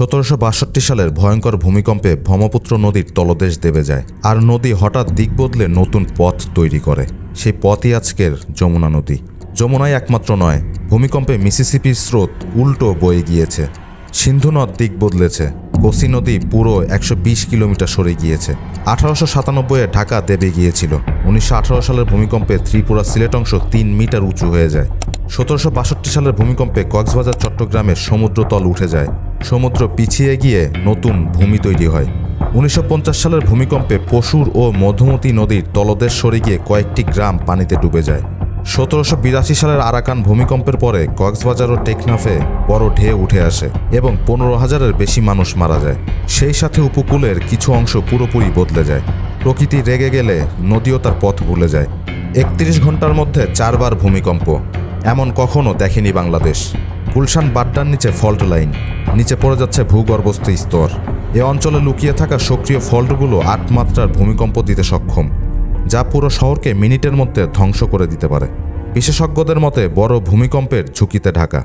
সতেরোশো বাষট্টি সালের ভয়ঙ্কর ভূমিকম্পে ব্রহ্মপুত্র নদীর তলদেশ দেবে যায়। আর নদী হঠাৎ দিক বদলে নতুন পথ তৈরি করে। সেই পথই আজকের যমুনা নদী। যমুনাই একমাত্র নয়, ভূমিকম্পে মিসিসিপির স্রোত উল্টো বয়ে গিয়েছে। সিন্ধু নদ দিক বদলেছে। কোসি নদী পুরো একশো বিশ কিলোমিটার সরে গিয়েছে। আঠারোশো সাতানব্বইয়ে ঢাকা দেবে গিয়েছিল। উনিশশো আঠারো সালের ভূমিকম্পে ত্রিপুরা সিলেট অংশ তিন মিটার উঁচু হয়ে যায়। সতেরোশো বাষট্টি সালের ভূমিকম্পে কক্সবাজার, চট্টগ্রামের সমুদ্রতল উঠে যায়। সমুদ্র পিছিয়ে গিয়ে নতুন ভূমি তৈরি হয়। উনিশশো পঞ্চাশ সালের ভূমিকম্পে পশুর ও মধুমতি নদীর তলদেশ সরে গিয়ে কয়েকটি গ্রাম পানিতে ডুবে যায়। সতেরোশো বিরাশি সালের আরাকান ভূমিকম্পের পরে কক্সবাজার ও টেকনাফে বড় ঢেউ উঠে আসে এবং পনেরো হাজারের বেশি মানুষ মারা যায়। সেই সাথে উপকূলের কিছু অংশ পুরোপুরি বদলে যায়। প্রকৃতি রেগে গেলে নদীও তার পথ ভুলে যায়। একত্রিশ ঘণ্টার মধ্যে চারবার ভূমিকম্প। এমন কখনো দেখেনি বাংলাদেশ। গুলশান বাড্ডার নিচে ফল্ট লাইন। নিচে পড়ে যাচ্ছে ভূগর্ভস্থ স্তর। এ অঞ্চলে লুকিয়ে থাকা সক্রিয় ফল্টগুলো আট মাত্রার ভূমিকম্প দিতে সক্ষম, যা পুরো শহরকে মিনিটের মধ্যে ধ্বংস করে দিতে পারে। বিশেষজ্ঞদের মতে বড় ভূমিকম্পের ঝুঁকিতে ঢাকা।